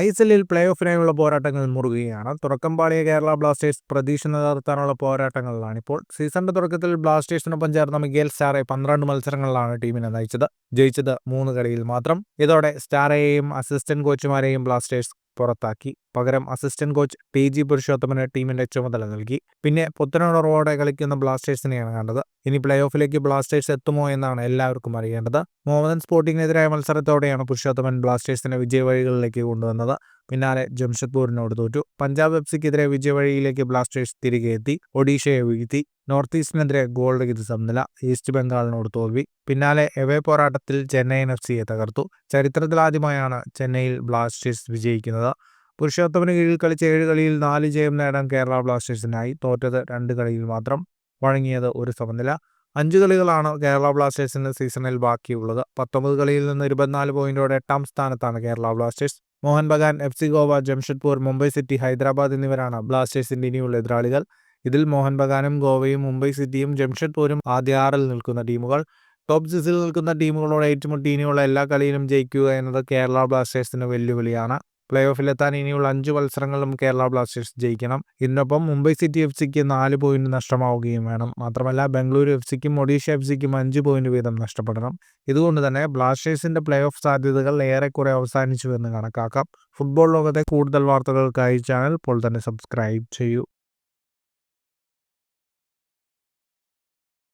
I S എല്ലിൽ play ഓഫിനായുള്ള പോരാട്ടങ്ങൾ മുറുകുകയാണ്. തുടക്കം പാളിയ കേരള ബ്ലാസ്റ്റേഴ്സ് പ്രതീക്ഷ നിലനിർത്താനുള്ള പോരാട്ടങ്ങളിലാണ് ഇപ്പോൾ. സീസണിന്റെ തുടക്കത്തിൽ ബ്ലാസ്റ്റേഴ്സിനൊപ്പം ചേർന്ന മിഗേൽ സ്റ്റാറെ പന്ത്രണ്ട് മത്സരങ്ങളിലാണ് ടീമിനെ നയിച്ചത്. ജയിച്ചത് മൂന്ന് കളിയിൽ മാത്രം. ഇതോടെ സ്റ്റാറേയും അസിസ്റ്റന്റ് കോച്ചുമാരെയും ബ്ലാസ്റ്റേഴ്സ് പുറത്താക്കി. പകരം അസിസ്റ്റന്റ് കോച്ച് പി ജി പുരുഷോത്തമന് ടീമിന്റെ ചുമതല നൽകി. പിന്നെ പുത്തനുണർവോടെ കളിക്കുന്ന ബ്ലാസ്റ്റേഴ്സിനെയാണ് കണ്ടത്. ഇനി പ്ലേ ഓഫിലേക്ക് ബ്ലാസ്റ്റേഴ്സ് എത്തുമോ എന്നാണ് എല്ലാവർക്കും അറിയേണ്ടത്. മോഹൻ സ്പോർട്ടിങ്ങിനെതിരായ മത്സരത്തോടെയാണ് പുരുഷോത്തമൻ ബ്ലാസ്റ്റേഴ്സിനെ വിജയവഴികളിലേക്ക് കൊണ്ടുവന്നത്. പിന്നാലെ ജംഷഡ്പൂരിനോട് തോറ്റു. പഞ്ചാബ് എഫ് സിക്കെതിരെ വിജയവഴിയിലേക്ക് ബ്ലാസ്റ്റേഴ്സ് തിരികെ എത്തി. ഒഡീഷയെ വീഴ്ത്തി. നോർത്ത് ഈസ്റ്റിനെതിരെ ഗോൾ രഹിത സമനില. ഈസ്റ്റ് ബംഗാളിനോട് തോൽവി. പിന്നാലെ എവേ പോരാട്ടത്തിൽ ചെന്നൈ എഫ് സിയെ തകർത്തു. ചരിത്രത്തിലാദ്യമായാണ് ചെന്നൈയിൽ ബ്ലാസ്റ്റേഴ്സ് വിജയിക്കുന്നത്. പുരുഷോത്തമന് കീഴിൽ കളിച്ച ഏഴ് കളിയിൽ നാല് ജയം നേടാൻ കേരള ബ്ലാസ്റ്റേഴ്സിനായി. തോറ്റത് രണ്ട് കളിയിൽ മാത്രം. വഴങ്ങിയത് ഒരു സമനില. അഞ്ച് കളികളാണ് കേരള ബ്ലാസ്റ്റേഴ്സിന് സീസണിൽ ബാക്കിയുള്ളത്. പത്തൊമ്പത് കളിയിൽ നിന്ന് ഇരുപത്തിനാല് പോയിന്റോടെ എട്ടാം സ്ഥാനത്താണ് Kerala Blasters. Mohun Bagan F C Goa Jamshedpur Mumbai City Hyderabad എന്നിവരാണ് ബ്ലാസ്റ്റേഴ്സിന്റെ ഇനിയുള്ള എതിരാളികൾ. ഇതിൽ മോഹൻ ബഗാനും ഗോവയും മുംബൈ സിറ്റിയും ജംഷഡ്പൂരും ആദ്യ ആറിൽ നിൽക്കുന്ന ടീമുകൾ. ടോപ്പ് സിക്സിൽ നിൽക്കുന്ന ടീമുകളോട് ഏറ്റുമുട്ടി ഇനിയുള്ള എല്ലാ കളിയിലും ജയിക്കുക എന്നത് കേരള ബ്ലാസ്റ്റേഴ്സിന് വെല്ലുവിളിയാണ്. പ്ലേ ഓഫിലെത്താൻ ഇനിയുള്ള അഞ്ച് മത്സരങ്ങളിലും കേരള ബ്ലാസ്റ്റേഴ്സ് ജയിക്കണം. ഇതിനൊപ്പം മുംബൈ സിറ്റി എഫ് സിക്ക് നാല് പോയിന്റ് നഷ്ടമാവുകയും വേണം. മാത്രമല്ല ബംഗളൂരു എഫ് സിക്കും ഒഡീഷ എഫ് സിക്കും അഞ്ച് പോയിന്റ് വീതം നഷ്ടപ്പെടണം. ഇതുകൊണ്ട് തന്നെ ബ്ലാസ്റ്റേഴ്സിന്റെ പ്ലേ ഓഫ് സാധ്യതകൾ ഏറെക്കുറെ അവസാനിച്ചു എന്ന് കണക്കാക്കാം. ഫുട്ബോൾ ലോകത്തെ കൂടുതൽ വാർത്തകൾക്കായി ചാനൽ ഇപ്പോൾ തന്നെ സബ്സ്ക്രൈബ് ചെയ്യൂ.